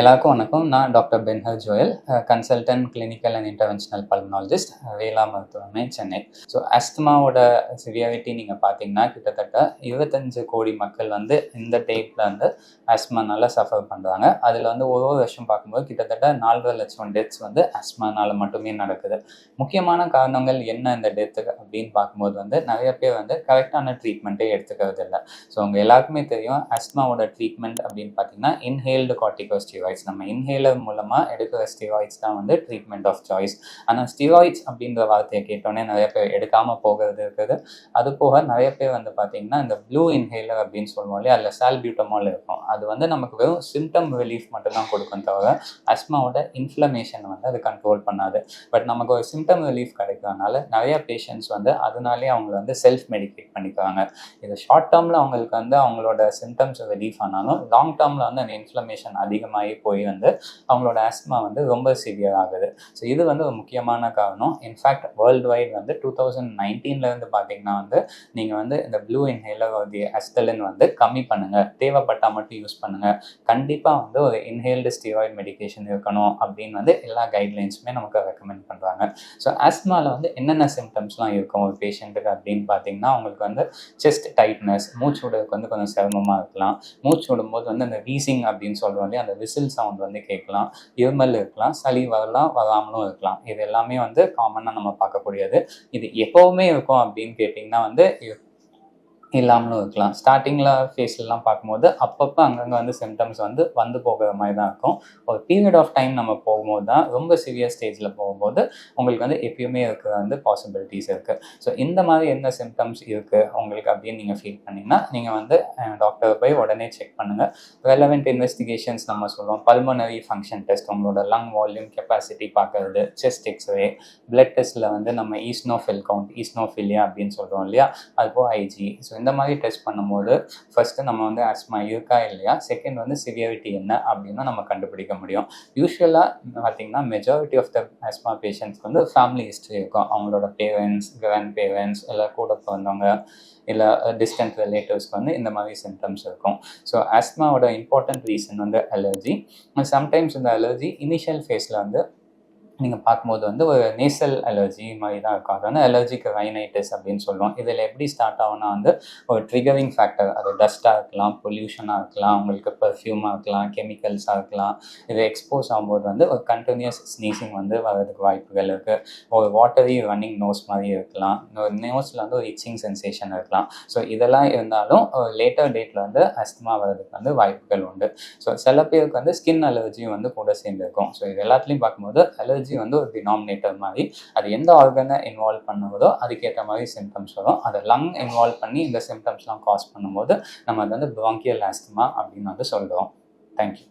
எல்லாருக்கும் வணக்கம். நான் doctor Benhur Joel consultant clinical and interventional pulmonologist Vela மருத்துவமனை சென்னை. ஸோ அஸ்துமாவோட சிவியாரிட்டி நீங்கள் பார்த்தீங்கன்னா கிட்டத்தட்ட இருபத்தஞ்சு கோடி மக்கள் வந்து இந்த டைப்பில் வந்து அஸ்மானால் சஃபர் பண்ணுறாங்க அதில் வந்து ஒரு ஒரு வருஷம் பார்க்கும்போது கிட்டத்தட்ட நாலரை லட்சம் டெத்ஸ் வந்து அஸ்மானால் மட்டுமே நடக்குது. முக்கியமான காரணங்கள் என்ன இந்த டெத்துக்கு அப்படின்னு பார்க்கும்போது வந்து நிறைய பேர் வந்து கரெக்டான ட்ரீட்மெண்ட்டே எடுத்துக்கிறது இல்லை ஸோ உங்கள் எல்லாருக்குமே தெரியும் அஸ்மாவோட ட்ரீட்மெண்ட் அப்படின்னு பார்த்தீங்கன்னா இன்ஹேல்டு ஸ்டீராய்ட்ஸ் நம்ம இன்ஹேலர் மூலமாக எடுக்கிற ஸ்டீராய்ட்ஸ் தான் வந்து ட்ரீட்மெண்ட் ஆஃப் சாய்ஸ் ஆனால் ஸ்டீராய்ட்ஸ் அப்படின்ற வார்த்தையை கேட்டோன்னே நிறைய பேர் எடுக்காமல் போகிறது இருக்குது. அது போக நிறைய பேர் வந்து பார்த்தீங்கன்னா இந்த ப்ளூ இன்ஹேலர் அப்படின்னு சொல்லுவோம் இல்லையா? அதில் சால்பியூட்டமால் இருக்கும். அது வந்து நமக்கு வெறும் சிம்டம் ரிலீஃப் மட்டும்தான் கொடுக்கும் தவிர அஸ்மாவோட இன்ஃப்ளமேஷன் வந்து அது கண்ட்ரோல் பண்ணாது. பட் நமக்கு ஒரு சிம்டம் ரிலீஃப் கிடைக்கிறதுனால நிறைய பேஷண்ட்ஸ் வந்து அதனாலே அவங்க வந்து செல்ஃப் மெடிகேட் பண்ணிக்கிறாங்க. இது ஷார்ட் டேர்மில் அவங்களுக்கு வந்து அவங்களோட சிம்டம்ஸ் ரிலீஃப் ஆனாலும் லாங் டேர்மில் வந்து அந்த இன்ஃப்ளமேஷன் அதிகமாகி போய் வந்து அவங்களோட ஆஸ்மா வந்து ரொம்ப சிவியர் ஆகுது. ஸோ இது வந்து ஒரு முக்கியமான காரணம். இன்ஃபேக்ட் வேர்ல்டு வைட் வந்து டூ தௌசண்ட் நைன்டீன்லேருந்து பார்த்தீங்கன்னா வந்து நீங்கள் வந்து இந்த ப்ளூ இன்ஹேலர் தி அஸ்டலின் வந்து கம்மி பண்ணுங்கள் தேவைப்பட்டால் மட்டும் யூஸ் பண்ணுங்கள் கண்டிப்பாக வந்து ஒரு இன்ஹேல்டு ஸ்டீராய்டு மெடிகேஷன் இருக்கணும் அப்படின்னு வந்து எல்லா கைட்லைன்ஸுமே நமக்கு ரெக்கமெண்ட் பண்ணுறாங்க ஸோ ஆஸ்மாவில் வந்து என்னென்ன சிம்டம்ஸ்லாம் இருக்கும் ஒரு பேஷண்ட்டுக்கு அப்படின்னு பார்த்தீங்கன்னா அவங்களுக்கு வந்து செஸ்ட் டைட்னஸ் மூச்சு விடுறதுக்கு வந்து கொஞ்சம் சிரமமாக இருக்கலாம். மூச்சு விடும்போது வந்து அந்த வீசிங் அப்படின்னு சொல்கிறோம் இல்லையா அந்த விசில் சவுண்ட் வந்து கேட்கலாம். இருமல் இருக்கலாம் சளி வரலாம் வராமலும் இருக்கலாம். இது எல்லாமே வந்து காமனாக நம்ம பார்க்கக்கூடியது. இது எப்போவுமே இருக்கும் அப்படின்னு கேட்டிங்கன்னா வந்து இல்லாமலும் இருக்கலாம். ஸ்டார்டிங்கில் ஃபேஸ்லலாம் பார்க்கும்போது அப்பப்போ அங்கங்கே வந்து சிம்டம்ஸ் வந்து வந்து போகிற மாதிரி தான் இருக்கும். ஒரு பீரியட் ஆஃப் டைம் நம்ம போகும்போது தான் ரொம்ப சிவியர் ஸ்டேஜில் போகும்போது உங்களுக்கு வந்து எப்பயுமே இருக்கிற வந்து பாசிபிலிட்டிஸ் இருக்குது ஸோ இந்த மாதிரி என்ன சிம்டம்ஸ் இருக்குது உங்களுக்கு அப்படின்னு நீங்கள் ஃபீல் பண்ணிங்கன்னா நீங்கள் வந்து டாக்டரை போய் உடனே செக் பண்ணுங்கள் ரெலவெண்ட் இன்வெஸ்டிகேஷன்ஸ் நம்ம சொல்லுவோம் பல்மனரி ஃபங்க்ஷன் டெஸ்ட் உங்களோட லங் வால்யூம் கெப்பாசிட்டி பார்க்கறது செஸ்ட் எக்ஸ்ரே பிளட் டெஸ்ட்டில் வந்து நம்ம ஈஸ்னோஃபில் கவுண்ட் ஈஸ்னோஃபிலியா அப்படின்னு சொல்கிறோம் இல்லையா? அதுபோல் ஐஜி ஸோ இந்த மாதிரி டெஸ்ட் பண்ணும்போது ஃபஸ்ட்டு நம்ம வந்து ஆஸ்மா இருக்கா இல்லையா? செகண்ட் வந்து சிவியாரிட்டி என்ன அப்படின்னு நம்ம கண்டுபிடிக்க முடியும். யூஸ்வலாக பார்த்திங்கன்னா மெஜாரிட்டி ஆஃப் த அஸ்மா பேஷண்ட்ஸ்க்கு வந்து ஃபேமிலி ஹிஸ்ட்ரி இருக்கும். அவங்களோட பேரண்ட்ஸ் கிராண்ட் பேரண்ட்ஸ் இல்லை கூட பிறந்தவங்க இல்லை டிஸ்டன்ட் ரிலேட்டிவ்ஸ்க்கு வந்து இந்த மாதிரி சிம்டம்ஸ் இருக்கும். ஸோ ஆஸ்மாவோட இம்பார்ட்டன்ட் ரீசன் வந்து அலர்ஜி சம்டைம்ஸ் இந்த அலர்ஜி இனிஷியல் ஃபேஸில் வந்து நீங்கள் பார்க்கும்போது வந்து ஒரு நேசல் அலர்ஜி மாதிரி தான் இருக்கும். அது வந்து அலர்ஜிக்கு ரைனைட்டிஸ் அப்படின்னு சொல்லுவோம். இதில் எப்படி ஸ்டார்ட் ஆகும்னா வந்து ஒரு ட்ரிகரிங் ஃபேக்டர் அது டஸ்ட்டாக இருக்கலாம் பொல்யூஷனாக இருக்கலாம் உங்களுக்கு பர்ஃப்யூமாக இருக்கலாம் கெமிக்கல்ஸாக இருக்கலாம். இது எக்ஸ்போஸ் ஆகும்போது வந்து ஒரு கண்டினியூஸ் ஸ்னீசிங் வந்து வர்றதுக்கு வாய்ப்புகள் இருக்குது ஒரு வாட்டரி ரன்னிங் நோஸ் மாதிரி இருக்கலாம். ஒரு நோஸில் வந்து ஒரு இச்சிங் சென்சேஷன் இருக்கலாம். ஸோ இதெல்லாம் இருந்தாலும் லேட்டர் டேட்டில் வந்து அஸ்துமா வர்றதுக்கு வந்து வாய்ப்புகள் உண்டு. ஸோ சில பேருக்கு வந்து ஸ்கின் அலர்ஜியும் வந்து கூட சேர்ந்துருக்கும். ஸோ இது எல்லாத்துலேயும் பார்க்கும்போது அலர்ஜி வந்து ஒரு டினாமினேட்டர் மாதிரி அது எந்த ஆர்கனை இன்வால்வ் பண்ணுவதோ அதுக்கேற்ற மாதிரி சிம்டம்ஸ் வரும். அதை லங் இன்வால்வ் பண்ணி இந்த சிம்டம்ஸ்லாம் காஸ் பண்ணும்போது நம்ம அது வந்து ப்ராங்கியல் ஆஸ்துமா அப்படின்னு வந்து சொல்கிறோம் தேங்க்யூ